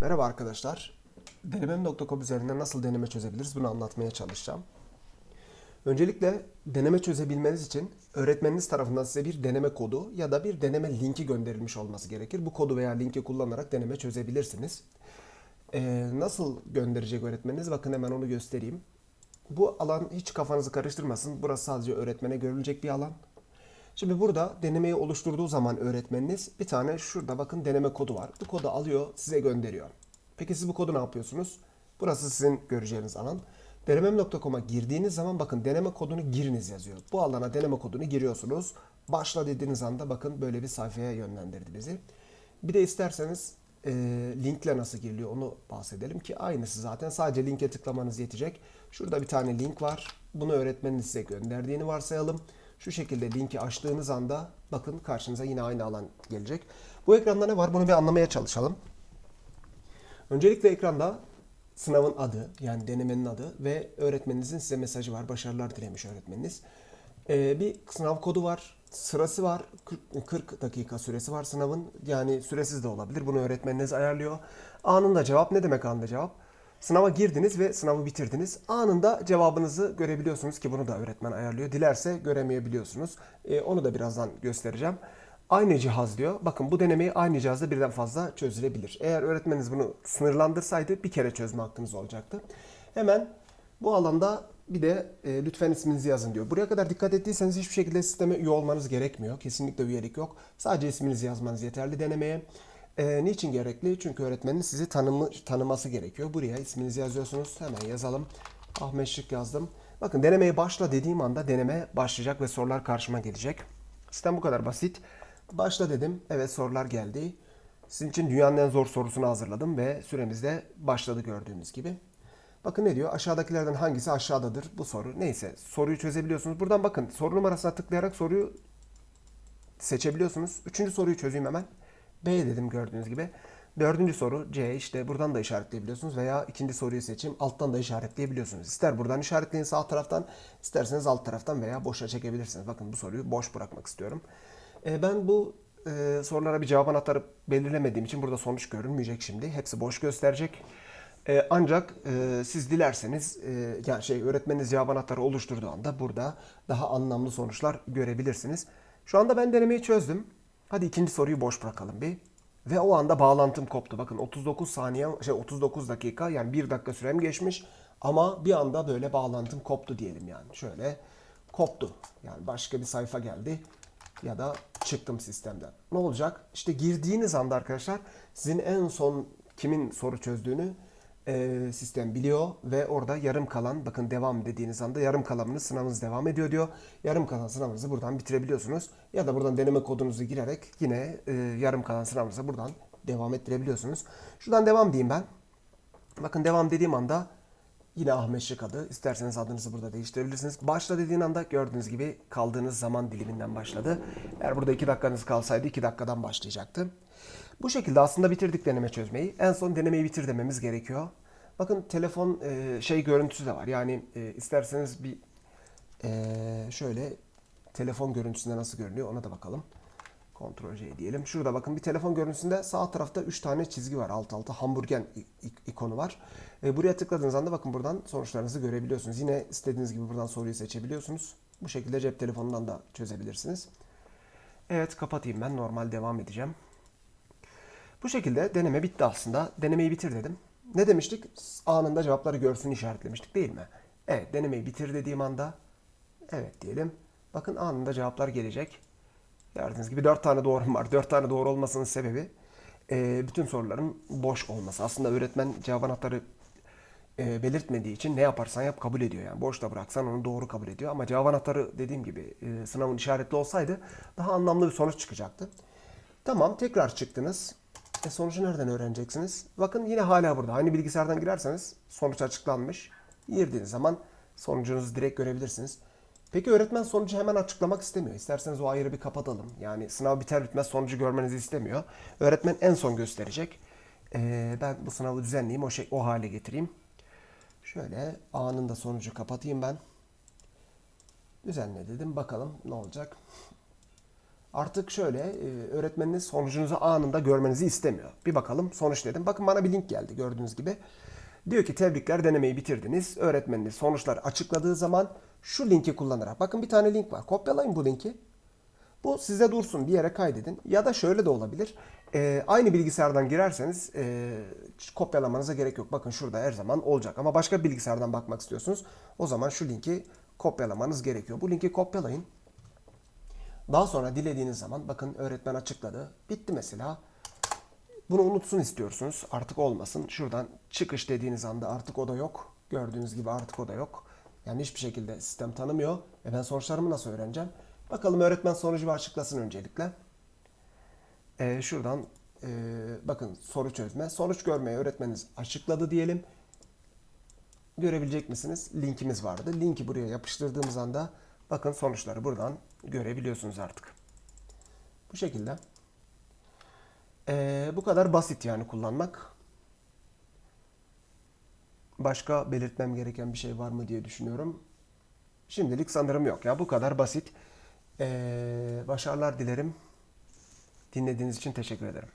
Merhaba arkadaşlar. Denemem.com üzerinden nasıl deneme çözebiliriz bunu anlatmaya çalışacağım. Öncelikle deneme çözebilmeniz için öğretmeniniz tarafından size bir deneme kodu ya da bir deneme linki gönderilmiş olması gerekir. Bu kodu veya linki kullanarak deneme çözebilirsiniz. Ee, nasıl gönderecek öğretmeniniz? Bakın hemen onu göstereyim. Bu alan hiç kafanızı karıştırmasın. Burası sadece öğretmene görülecek bir alan. Şimdi burada denemeyi oluşturduğu zaman öğretmeniniz bir tane şurada bakın deneme kodu var. Bu kodu alıyor size gönderiyor. Peki siz bu kodu ne yapıyorsunuz? Burası sizin göreceğiniz alan. Denemem.com'a girdiğiniz zaman bakın deneme kodunu giriniz yazıyor. Bu alana deneme kodunu giriyorsunuz. Başla dediğiniz anda bakın böyle bir sayfaya yönlendirdi bizi. Bir de isterseniz e, linkle nasıl giriliyor onu bahsedelim ki aynısı zaten sadece linke tıklamanız yetecek. Şurada bir tane link var. Bunu öğretmenin size gönderdiğini varsayalım. Şu şekilde linki açtığınız anda bakın karşınıza yine aynı alan gelecek. Bu ekranda ne var? Bunu bir anlamaya çalışalım. Öncelikle ekranda sınavın adı yani denemenin adı ve öğretmeninizin size mesajı var. Başarılar dilemiş öğretmeniniz. Ee, bir sınav kodu var. Sırası var. 40, 40 dakika süresi var sınavın. Yani süresiz de olabilir. Bunu öğretmeniniz ayarlıyor. Anında cevap ne demek anında cevap? Sınava girdiniz ve sınavı bitirdiniz. Anında cevabınızı görebiliyorsunuz ki bunu da öğretmen ayarlıyor. Dilerse göremeyebiliyorsunuz. Ee, onu da birazdan göstereceğim. Aynı cihaz diyor. Bakın bu denemeyi aynı cihazda birden fazla çözülebilir. Eğer öğretmeniniz bunu sınırlandırsaydı bir kere çözme hakkınız olacaktı. Hemen bu alanda bir de e, lütfen isminizi yazın diyor. Buraya kadar dikkat ettiyseniz hiçbir şekilde sisteme üye olmanız gerekmiyor. Kesinlikle üyelik yok. Sadece isminizi yazmanız yeterli denemeye. E, niçin gerekli? Çünkü öğretmenin sizi tanımı, tanıması gerekiyor. Buraya isminizi yazıyorsunuz. Hemen yazalım. Ahmet Şık yazdım. Bakın denemeye başla dediğim anda deneme başlayacak ve sorular karşıma gelecek. Sistem bu kadar basit. Başla dedim. Evet sorular geldi. Sizin için dünyanın en zor sorusunu hazırladım ve süremiz de başladı gördüğünüz gibi. Bakın ne diyor? Aşağıdakilerden hangisi aşağıdadır bu soru? Neyse soruyu çözebiliyorsunuz. Buradan bakın soru numarasına tıklayarak soruyu seçebiliyorsunuz. Üçüncü soruyu çözeyim hemen. B dedim gördüğünüz gibi. Dördüncü soru C işte buradan da işaretleyebiliyorsunuz veya ikinci soruyu seçeyim alttan da işaretleyebiliyorsunuz. İster buradan işaretleyin sağ taraftan isterseniz alt taraftan veya boşa çekebilirsiniz. Bakın bu soruyu boş bırakmak istiyorum. E, ben bu e, sorulara bir cevap anahtarı belirlemediğim için burada sonuç görünmeyecek şimdi. Hepsi boş gösterecek. E, ancak e, siz dilerseniz e, yani şey öğretmeniniz cevap anahtarı oluşturduğu anda burada daha anlamlı sonuçlar görebilirsiniz. Şu anda ben denemeyi çözdüm. Hadi ikinci soruyu boş bırakalım bir. Ve o anda bağlantım koptu. Bakın 39 saniye, şey 39 dakika yani 1 dakika sürem geçmiş. Ama bir anda böyle bağlantım koptu diyelim yani. Şöyle koptu. Yani başka bir sayfa geldi ya da çıktım sistemden. Ne olacak? İşte girdiğiniz anda arkadaşlar sizin en son kimin soru çözdüğünü e, sistem biliyor ve orada yarım kalan bakın devam dediğiniz anda yarım kalanınız sınavınız devam ediyor diyor. Yarım kalan sınavınızı buradan bitirebiliyorsunuz. Ya da buradan deneme kodunuzu girerek yine e, yarım kalan sınavınızı buradan devam ettirebiliyorsunuz. Şuradan devam diyeyim ben. Bakın devam dediğim anda yine Ahmet Şık adı. İsterseniz adınızı burada değiştirebilirsiniz. Başla dediğin anda gördüğünüz gibi kaldığınız zaman diliminden başladı. Eğer burada 2 dakikanız kalsaydı 2 dakikadan başlayacaktı. Bu şekilde aslında bitirdik deneme çözmeyi. En son denemeyi bitir dememiz gerekiyor. Bakın telefon e, şey görüntüsü de var. Yani e, isterseniz bir e, şöyle telefon görüntüsünde nasıl görünüyor ona da bakalım. Ctrl C diyelim. Şurada bakın bir telefon görüntüsünde sağ tarafta 3 tane çizgi var. Alt alta i- ikonu var. E, buraya tıkladığınız anda bakın buradan sonuçlarınızı görebiliyorsunuz. Yine istediğiniz gibi buradan soruyu seçebiliyorsunuz. Bu şekilde cep telefonundan da çözebilirsiniz. Evet kapatayım ben. Normal devam edeceğim. Bu şekilde deneme bitti aslında. Denemeyi bitir dedim. Ne demiştik? Anında cevapları görsün işaretlemiştik değil mi? Evet denemeyi bitir dediğim anda evet diyelim. Bakın anında cevaplar gelecek. Gördüğünüz gibi 4 tane doğrum var. 4 tane doğru olmasının sebebi e, bütün soruların boş olması. Aslında öğretmen cevap anahtarı e, belirtmediği için ne yaparsan yap kabul ediyor. Yani boş da bıraksan onu doğru kabul ediyor. Ama cevap anahtarı dediğim gibi e, sınavın işaretli olsaydı daha anlamlı bir sonuç çıkacaktı. Tamam tekrar çıktınız. E sonucu nereden öğreneceksiniz? Bakın yine hala burada. Aynı bilgisayardan girerseniz sonuç açıklanmış. Girdiğiniz zaman sonucunuzu direkt görebilirsiniz. Peki öğretmen sonucu hemen açıklamak istemiyor. İsterseniz o ayrı bir kapatalım. Yani sınav biter bitmez sonucu görmenizi istemiyor. Öğretmen en son gösterecek. Ee, ben bu sınavı düzenleyeyim, o, şey, o hale getireyim. Şöyle anında sonucu kapatayım ben. Düzenle dedim. Bakalım ne olacak. Artık şöyle e, öğretmeniniz sonucunuzu anında görmenizi istemiyor. Bir bakalım sonuç dedim. Bakın bana bir link geldi gördüğünüz gibi. Diyor ki tebrikler denemeyi bitirdiniz. Öğretmeniniz sonuçlar açıkladığı zaman şu linki kullanarak. Bakın bir tane link var. Kopyalayın bu linki. Bu size dursun bir yere kaydedin. Ya da şöyle de olabilir. Ee, aynı bilgisayardan girerseniz e, kopyalamanıza gerek yok. Bakın şurada her zaman olacak. Ama başka bilgisayardan bakmak istiyorsunuz. O zaman şu linki kopyalamanız gerekiyor. Bu linki kopyalayın. Daha sonra dilediğiniz zaman bakın öğretmen açıkladı. Bitti mesela. Bunu unutsun istiyorsunuz. Artık olmasın. Şuradan çıkış dediğiniz anda artık o da yok. Gördüğünüz gibi artık o da yok. Yani hiçbir şekilde sistem tanımıyor. E ben sonuçlarımı nasıl öğreneceğim? Bakalım öğretmen sonucu açıklasın öncelikle. E, şuradan e, bakın soru çözme. Sonuç görmeyi öğretmeniniz açıkladı diyelim. Görebilecek misiniz? Linkimiz vardı. Linki buraya yapıştırdığımız anda bakın sonuçları buradan görebiliyorsunuz artık. Bu şekilde. Ee, bu kadar basit yani kullanmak. Başka belirtmem gereken bir şey var mı diye düşünüyorum. Şimdilik sanırım yok ya bu kadar basit. Ee, başarılar dilerim. Dinlediğiniz için teşekkür ederim.